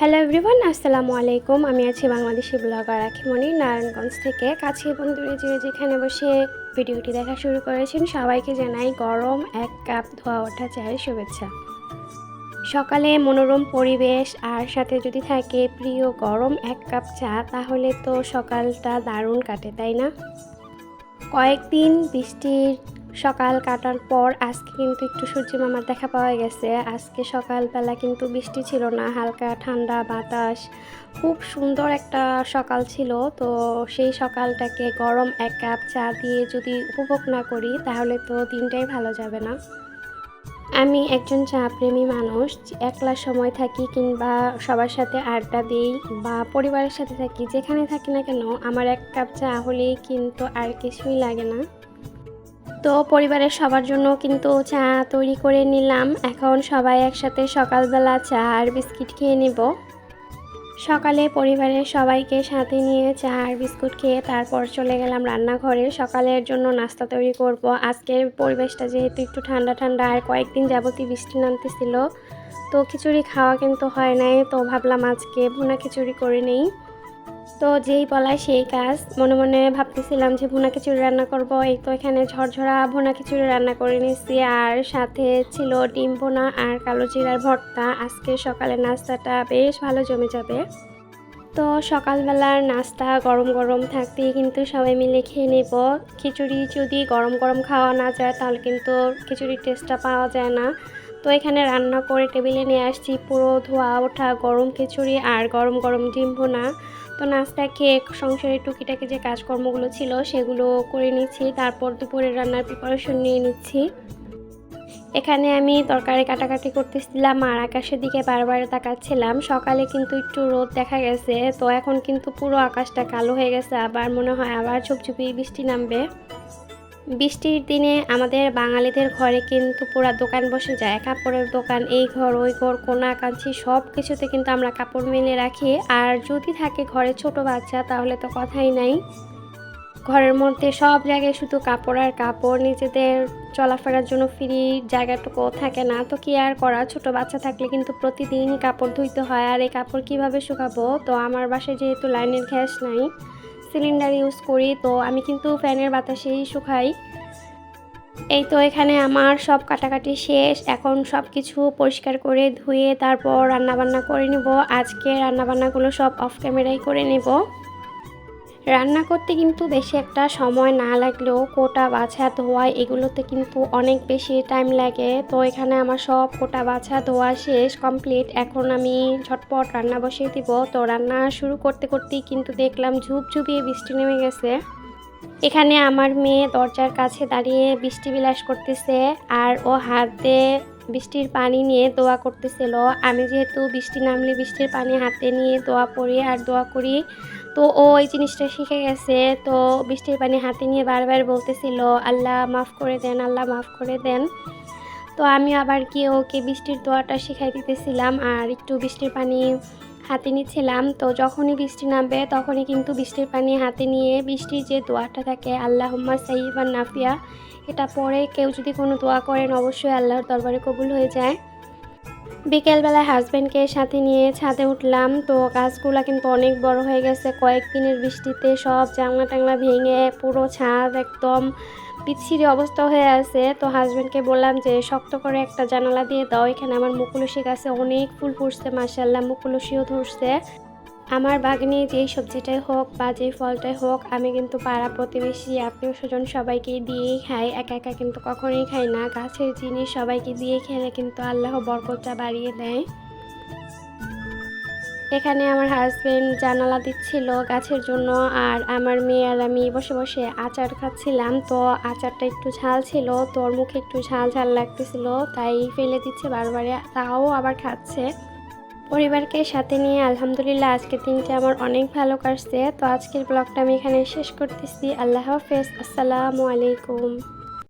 Hello everyone আসসালামু আলাইকুম। আমি আছি বাংলাদেশি ব্লগার আখিমণি নারায়ণগঞ্জ থেকে। কাছে এবং দূরে যে যেখানে বসে ভিডিওটি দেখা শুরু করেছেন। সবাইকে জানাই গরম এক কাপ ধোয়া ওঠা চায়ের শুভেচ্ছা। সকালে মনোরম পরিবেশ, আর সাথে যদি থাকে প্রিয় গরম এক কাপ চা, তাহলে তো সকালটা দারুণ কাটে, তাই না? কয়েকদিন বৃষ্টির সকাল কাটার পর আজকে কিন্তু একটু সূর্য মামার দেখা পাওয়া গেছে। আজকে সকালবেলা কিন্তু বৃষ্টি ছিল না, হালকা ঠান্ডা বাতাস, খুব সুন্দর একটা সকাল ছিল। তো সেই সকালটাকে গরম এক কাপ চা দিয়ে যদি উপভোগ না করি, তাহলে তো দিনটাই ভালো যাবে না। আমি একজন চা প্রেমী মানুষ, একলা সময় থাকি কিংবা সবার সাথে আড্ডা দিই বা পরিবারের সাথে থাকি যেখানে থাকি না কেন, আমার এক কাপ চা হলেই কিন্তু আর কিছুই লাগে না। তো পরিবারের সবার জন্য কিন্তু চা তৈরি করে নিলাম। এখন সবাই একসাথে সকালবেলা চা আর বিস্কিট খেয়ে নেব। সকালে পরিবারের সবাইকে সাথে নিয়ে চা আর বিস্কুট খেয়ে তারপর চলে গেলাম রান্নাঘরে। সকালের জন্য নাস্তা তৈরি করব। আজকের পরিবেশটা যেহেতু একটু ঠান্ডা ঠান্ডা আর কয়েকদিন যাবতই বৃষ্টি নামতেছিল, তো খিচুড়ি খাওয়া কিন্তু হয় নাই, তো ভাবলাম আজকে ভুনা খিচুড়ি করে নেই। তো যেই বলায় সেই কাজ। মনে মনে ভাবতেছিলাম যে ভুনা খিচুড়ি রান্না করব। এই তো এখানে ঝরঝরা ভুনা খিচুড়ি রান্না করে নিয়েছি আর সাথে ছিল ডিম ভুনা আর কালো জিরার ভর্তা। আজকে সকালে নাস্তাটা বেশ ভালো জমে যাবে। তো সকালবেলার নাস্তা গরম গরম থাকতেই কিন্তু সবাই মিলে খেয়ে নেব। খিচুড়ি যদি গরম গরম খাওয়া না যায়, তাহলে কিন্তু খিচুড়ির টেস্টটা পাওয়া যায় না। তো এখানে রান্না করে টেবিলে নিয়ে আসছি পুরো ধোয়া ওঠা গরম খিচুড়ি আর গরম গরম ডিম ভুনা। তো নাস্তা খেয়ে সংসারের টুকিটাকি যে কাজকর্মগুলো ছিল সেগুলো করে নিচ্ছি। তারপর দুপুরে রান্নার প্রিপারেশন নিয়ে নিচ্ছি। এখানে আমি তরকারি কাটাকাটি করতেছিলাম আর আকাশের দিকে বারবার তাকাচ্ছিলাম। সকালে কিন্তু একটু রোদ দেখা গেছে, তো এখন কিন্তু পুরো আকাশটা কালো হয়ে গেছে। আবার মনে হয় আবার ছুপছুপি বৃষ্টি নামবে। বৃষ্টির দিনে আমাদের বাঙালিদের ঘরে কিন্তু পুরা দোকান বসে যায়। কাপড়ের দোকান, এই ঘর, ওই ঘর, কোনা, কাঞ্চি সব কিছুতে কিন্তু আমরা কাপড় মেলে রাখি। আর যদি থাকে ঘরে ছোট বাচ্চা, তাহলে তো কথাই নাই। ঘরের মধ্যে সব জায়গায় শুধু কাপড় আর কাপড়, নিজেদের চলাফেরার জন্য ফ্রি জায়গাটুকু থাকে না। তো কি আর করা? ছোট বাচ্চা থাকলে কিন্তু প্রতিদিনই কাপড় ধুইতে হয়। আর এই কাপড় কীভাবে শুকাবো? তো আমার বাসায় যেহেতু লাইনের গ্যাস নাই সিলিন্ডার ইউজ করি, তো আমি কিন্তু ফ্যানের বাতাসেই শুকাই। এই তো এখানে আমার সব কাটাকাটি শেষ। এখন সব কিছু পরিষ্কার করে ধুয়ে তারপর রান্নাবান্না করে নেব। আজকে রান্নাবান্নাগুলো সব অফ ক্যামেরাই করে নেব। রান্না করতে কিন্তু বেশি একটা সময় না লাগলেও কোটা বাছা ধোয়া এগুলোতে কিন্তু অনেক বেশি টাইম লাগে। তো এখানে আমার সব কোটা বাছা ধোয়া শেষ কমপ্লিট এখন আমি ঝটপট রান্না বসিয়ে দিব। তো রান্না শুরু করতে করতেই কিন্তু দেখলাম ঝুপঝুপিয়ে বৃষ্টি নেমে গেছে। এখানে আমার মেয়ে দরজার কাছে দাঁড়িয়ে বৃষ্টি বিলাস করতেছে আর ও হাতে বৃষ্টির পানি নিয়ে দোয়া করতেছিল। আমি যেহেতু বৃষ্টি নামলে বৃষ্টির পানি হাতে নিয়ে দোয়া পড়ি আর দোয়া করি তো ও এই জিনিসটা শিখে গেছে। তো বৃষ্টির পানি হাতে নিয়ে বারবার বলতেছিল, আল্লাহ মাফ করে দেন, আল্লাহ মাফ করে দেন। তো আমি আবার কি ওকে বৃষ্টির দোয়াটা শিখাই দিতেছিলাম আর একটু বৃষ্টির পানি হাতে নিচ্ছিলাম। তো যখনই বৃষ্টি নামবে, তখনই কিন্তু বৃষ্টির পানি হাতে নিয়ে বৃষ্টির যে দোয়াটা থাকে আল্লাহ সাইবান নাফিয়া, এটা পরে কেউ যদি কোনো দোয়া করেন, অবশ্যই আল্লাহর দরবারে কবুল হয়ে যায়। বিকেলবেলায় হাজব্যান্ডকে সাথে নিয়ে ছাদে উঠলাম। তো গাছগুলো কিন্তু অনেক বড় হয়ে গেছে। কয়েকদিনের বৃষ্টিতে সব জাংলা টাংলা ভেঙে পুরো ছাদ একদম পিছিরি অবস্থা হয়ে আছে। তো হাজব্যান্ডকে বললাম যে, শক্ত করে একটা জানালা দিয়ে দাও। এখানে আমার মুকুলসি গাছে অনেক ফুল ফুটছে মাসাল্লাহ মুকুলসিও ধরছে। আমার বাগানে যেই সবজিটাই হোক বা যেই ফলটাই হোক, আমি কিন্তু পাড়া প্রতিবেশী, আত্মীয় স্বজন সবাইকে দিয়েই খাই। একা একা কিন্তু কখনোই খাই না। গাছের জিনিস সবাইকে দিয়ে খেলে কিন্তু আল্লাহ বরকতটা বাড়িয়ে দেয়। এখানে আমার হাজব্যান্ড জানালা দিচ্ছিল গাছের জন্য, আর আমার মেয়ে আর আমি বসে বসে আচার খাচ্ছিলাম। তো আচারটা একটু ঝাল ছিল, তোর মুখে একটু ঝাল ঝাল লাগতেছিল, তাই ফেলে দিচ্ছে বারবারে। তাও আবার খাচ্ছে। পরিবারকে সাথে নিয়ে আলহামদুলিল্লাহ আজকের দিনটা আমার অনেক ভালো কাটছে। তো আজকের ব্লগটা আমি এখানে শেষ করতেছি। আল্লাহ হাফেজ। আসসালামু আলাইকুম।